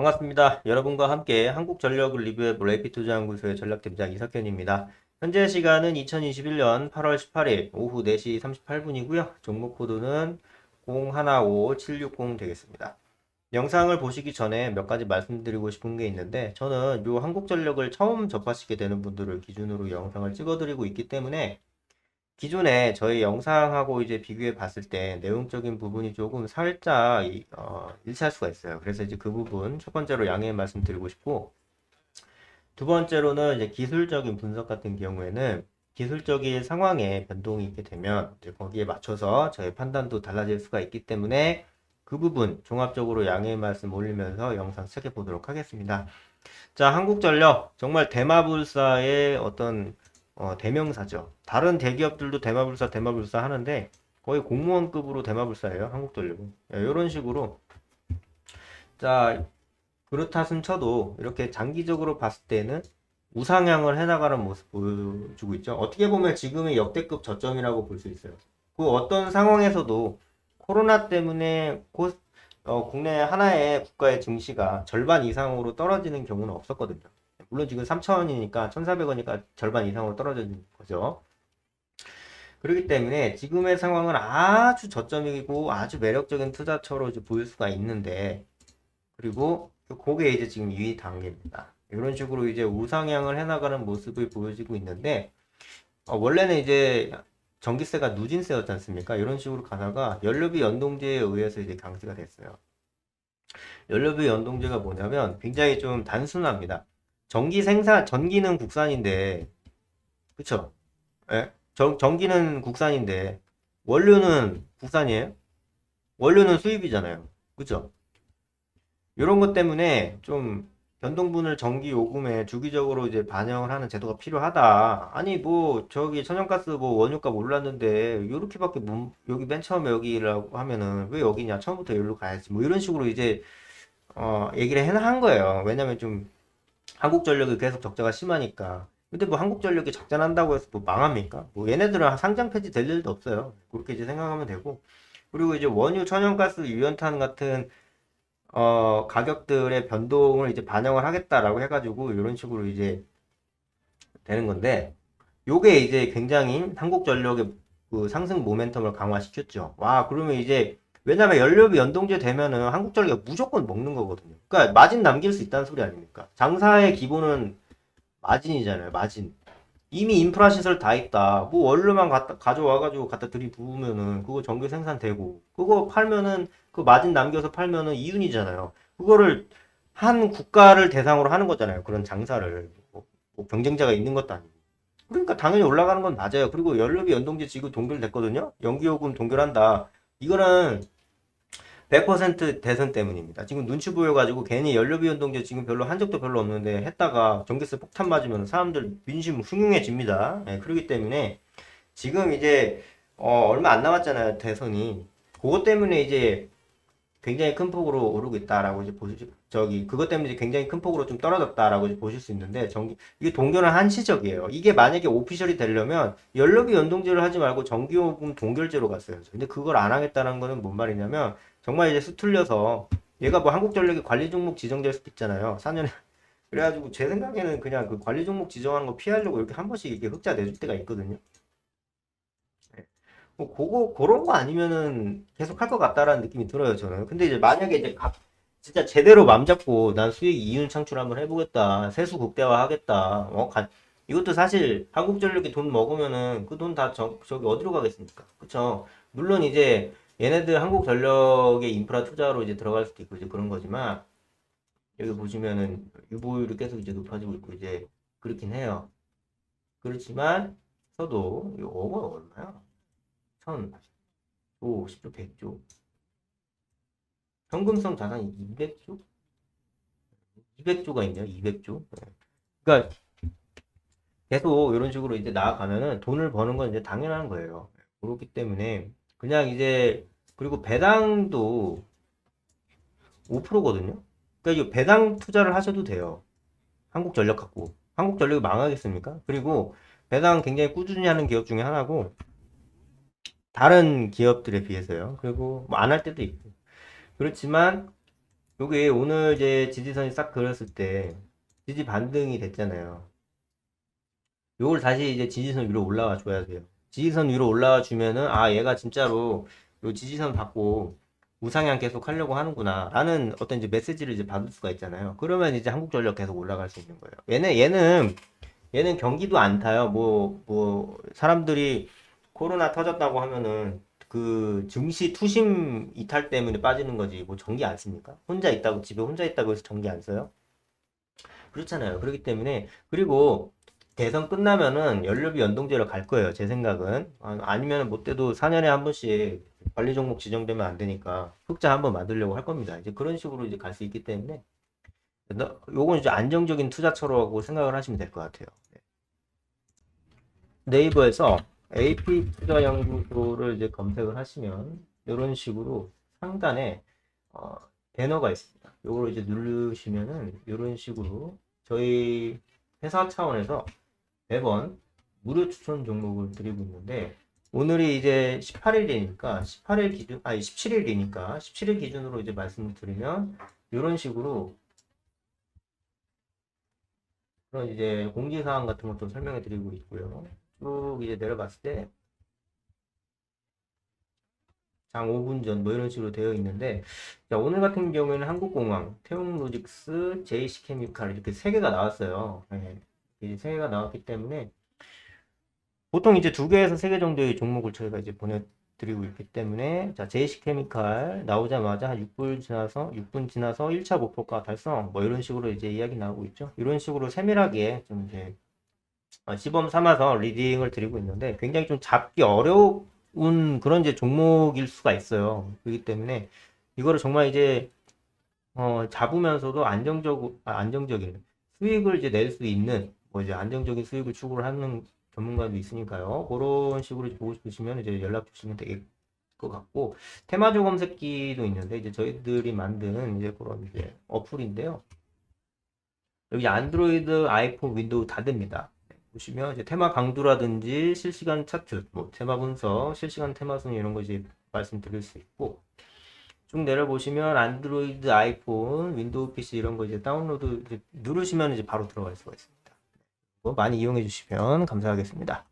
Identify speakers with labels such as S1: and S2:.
S1: 반갑습니다. 여러분과 함께 한국전력을 리뷰해볼 레이피투자연구소의 전략팀장 이석현입니다. 현재 시간은 2021년 8월 18일 오후 4시 38분이고요. 종목 코드는 015760 되겠습니다. 영상을 보시기 전에 몇 가지 말씀드리고 싶은 게 있는데 저는 이 한국전력을 처음 접하시게 되는 분들을 기준으로 영상을 찍어드리고 있기 때문에 기존에 저희 영상하고 이제 비교해 봤을 때 내용적인 부분이 조금 살짝 이- 어, 일치할 수가 있어요. 그래서 이제 그 부분 첫 번째로 양해 말씀 드리고 싶고 두 번째로는 이제 기술적인 분석 같은 경우에는 기술적인 상황에 변동이 있게 되면 거기에 맞춰서 저의 판단도 달라질 수가 있기 때문에 그 부분 종합적으로 양해 말씀 올리면서 영상 시작해 보도록 하겠습니다. 자, 한국전력 정말 대마불사의 어떤 어, 대명사죠. 다른 대기업들도 대마불사, 대마불사 하는데 거의 공무원급으로 대마불사예요. 한국전력은. 이런 식으로 자 그렇다순 쳐도 이렇게 장기적으로 봤을 때는 우상향을 해나가는 모습 보여주고 있죠. 어떻게 보면 지금의 역대급 저점이라고 볼 수 있어요. 그 어떤 상황에서도 코로나 때문에 곧 어, 국내 하나의 국가의 증시가 절반 이상으로 떨어지는 경우는 없었거든요. 물론 지금 3,000원이니까 1,400원이니까 절반 이상으로 떨어지는 거죠. 그렇기 때문에 지금의 상황은 아주 저점이고 아주 매력적인 투자처로 이제 보일 수가 있는데 그리고 그게 이제 지금 2위 단계입니다. 이런 식으로 이제 우상향을 해나가는 모습을 보여지고 있는데 어, 원래는 이제 전기세가 누진세였지 않습니까? 이런 식으로 가다가 연료비 연동제에 의해서 이제 강세가 됐어요. 연료비 연동제가 뭐냐면 굉장히 좀 단순합니다. 전기 생산, 전기는 국산인데, 그쵸? 예? 전, 전기는 국산인데, 원료는 국산이에요? 원료는 수입이잖아요. 그쵸? 이런 것 때문에 좀 변동분을 전기 요금에 주기적으로 이제 반영을 하는 제도가 필요하다. 아니 뭐 저기 천연가스 뭐 원유값 올랐는데 요렇게밖에 못- 여기 맨 처음에 여기라고 하면은 왜 여기냐? 처음부터 여기로 가야지. 뭐 이런 식으로 이제 어 얘기를 해한 거예요. 왜냐면 좀 한국전력이 계속 적자가 심하니까. 근데 뭐 한국전력이 적자 난다고 해서 뭐 망합니까? 뭐 얘네들은 상장 폐지 될 일도 없어요. 그렇게 이제 생각하면 되고. 그리고 이제 원유, 천연가스, 유연탄 같은 어, 가격들의 변동을 이제 반영을 하겠다라고 해가지고 이런 식으로 이제 되는 건데 요게 이제 굉장히 한국전력의 그 상승 모멘텀을 강화시켰죠. 와, 그러면 이제 왜냐면 연료비 연동제 되면은 한국전력이 무조건 먹는 거거든요. 그러니까 마진 남길 수 있다는 소리 아닙니까? 장사의 기본은 마진이잖아요. 마진. 이미 인프라 시설 다 있다. 뭐 원료만 갖다 가져와가지고 갖다 들이부으면은 그거 전기 생산되고 그거 팔면은 그 마진 남겨서 팔면은 이윤이잖아요. 그거를 한 국가를 대상으로 하는 거잖아요. 그런 장사를 뭐, 뭐 경쟁자가 있는 것도 아니고. 그러니까 당연히 올라가는 건 맞아요. 그리고 연료비 연동제 지금 동결됐거든요. 연기요금 동결한다. 이거는 100% 대선 때문입니다. 지금 눈치 보여가지고 괜히 연료비 연동제 지금 별로 한 적도 별로 없는데 했다가 전기세 폭탄 맞으면 사람들 민심 흉흉해집니다. 예, 그렇기 때문에 지금 이제 어, 얼마 안 남았잖아요. 대선이. 그것 때문에 이제 굉장히 큰 폭으로 오르고 있다라고 이제 보시 저기 그것 때문에 굉장히 큰 폭으로 좀 떨어졌다라고 이제 보실 수 있는데 전기 이게 동결은 한시적이에요. 이게 만약에 오피셜이 되려면 연료비 연동제를 하지 말고 전기요금 동결제로 갔어요. 근데 그걸 안 하겠다는 거는 뭔 말이냐면 정말 이제 수틀려서 얘가 뭐 한국전력의 관리 종목 지정될 수도 있잖아요. 4년에 그래가지고 제 생각에는 그냥 그 관리 종목 지정하는 거 피하려고 이렇게 한 번씩 이렇게 흑자 내줄 때가 있거든요. 네. 뭐 그거 그런 거 아니면은 계속 할 것 같다라는 느낌이 들어요 저는. 근데 이제 만약에 이제 각 진짜 제대로 맘 잡고 난 수익 이윤 창출 한번 해보겠다. 세수 극대화 하겠다. 어, 가- 이것도 사실 한국전력이 돈 먹으면은 그 돈 다 저기 어디로 가겠습니까? 그쵸? 물론 이제 얘네들 한국전력의 인프라 투자로 이제 들어갈 수도 있고 이제 그런 거지만 여기 보시면은 유보율이 계속 이제 높아지고 있고 이제 그렇긴 해요. 그렇지만 서도 이 어가 얼마야? 천, 오, 10조, 100조. 현금성 자산이 200조? 200조가 있네요. 200조. 그러니까 계속 이런 식으로 이제 나아가면은 돈을 버는 건 이제 당연한 거예요. 그렇기 때문에 그냥 이제 그리고 배당도 5%거든요. 그러니까 이 배당 투자를 하셔도 돼요. 한국전력 갖고. 한국전력이 망하겠습니까? 그리고 배당 굉장히 꾸준히 하는 기업 중에 하나고 다른 기업들에 비해서요. 그리고 뭐 안 할 때도 있고. 그렇지만 요게 오늘 이제 지지선이 싹 그렸을 때 지지 반등이 됐잖아요. 요걸 다시 이제 지지선 위로 올라와 줘야 돼요. 지지선 위로 올라와 주면은 아 얘가 진짜로 요 지지선 받고 우상향 계속 하려고 하는구나 라는 어떤 이제 메시지를 이제 받을 수가 있잖아요. 그러면 이제 한국전력 계속 올라갈 수 있는 거예요. 얘는 얘는 얘는 경기도 안 타요. 뭐뭐 사람들이 코로나 터졌다고 하면은 그 증시 투심 이탈 때문에 빠지는 거지 뭐 전기 안 씁니까? 혼자 있다고 집에 혼자 있다고 해서 전기 안 써요? 그렇잖아요. 그렇기 때문에 그리고 대선 끝나면은 연료비 연동제로 갈 거예요. 제 생각은 아, 아니면 못 돼도 4년에 한 번씩 관리 종목 지정되면 안 되니까 흑자 한번 만들려고 할 겁니다. 이제 그런 식으로 이제 갈 수 있기 때문에 너- 요건 이제 안정적인 투자처라고 생각을 하시면 될 것 같아요. 네. 네이버에서 AP 투자 연구소를 이제 검색을 하시면 이런 식으로 상단에 어, 배너가 있습니다. 요걸 이제 누르시면은 이런 식으로 저희 회사 차원에서 매번 무료 추천 종목을 드리고 있는데 오늘이 이제 18일이니까 18일 기준 아니 17일이니까 17일 기준으로 이제 말씀을 드리면 이런 식으로 그런 이제 공지사항 같은 것도 설명해 드리고 있고요. 쭉 이제 내려봤을 때 장 5분 전 뭐 이런 식으로 되어 있는데 자, 오늘 같은 경우에는 한국공항, 태웅로직스, JC케미칼 이렇게 세 개가 나왔어요. 네. 이세 개가 나왔기 때문에 보통 이제 두 개에서 세 개 정도의 종목을 저희가 이제 보내드리고 있기 때문에 자 JC케미칼 나오자마자 한 6분 지나서 6분 지나서 1차 목표가 달성 뭐 이런 식으로 이제 이야기 나오고 있죠. 이런 식으로 세밀하게 좀 이제 어, 시범 삼아서 리딩을 드리고 있는데 굉장히 좀 잡기 어려운 그런 이제 종목일 수가 있어요. 그렇기 때문에 이거를 정말 이제 어, 잡으면서도 안정적 아, 안정적인 수익을 이제 낼 수 있는 뭐 이제 안정적인 수익을 추구를 하는 전문가도 있으니까요. 그런 식으로 보고 싶으시면 이제 연락 주시면 될것 같고 테마주 검색기도 있는데 이제 저희들이 만든 이제 그런 이제 어플인데요. 여기 안드로이드, 아이폰, 윈도우 다 됩니다. 보시면 이제 테마 강도라든지 실시간 차트, 뭐 테마 분석, 실시간 테마 순위 이런 거 이제 말씀드릴 수 있고 쭉 내려 보시면 안드로이드, 아이폰, 윈도우 PC 이런 거 이제 다운로드 이제 누르시면 이제 바로 들어갈 수가 있습니다. 뭐 많이 이용해 주시면 감사하겠습니다.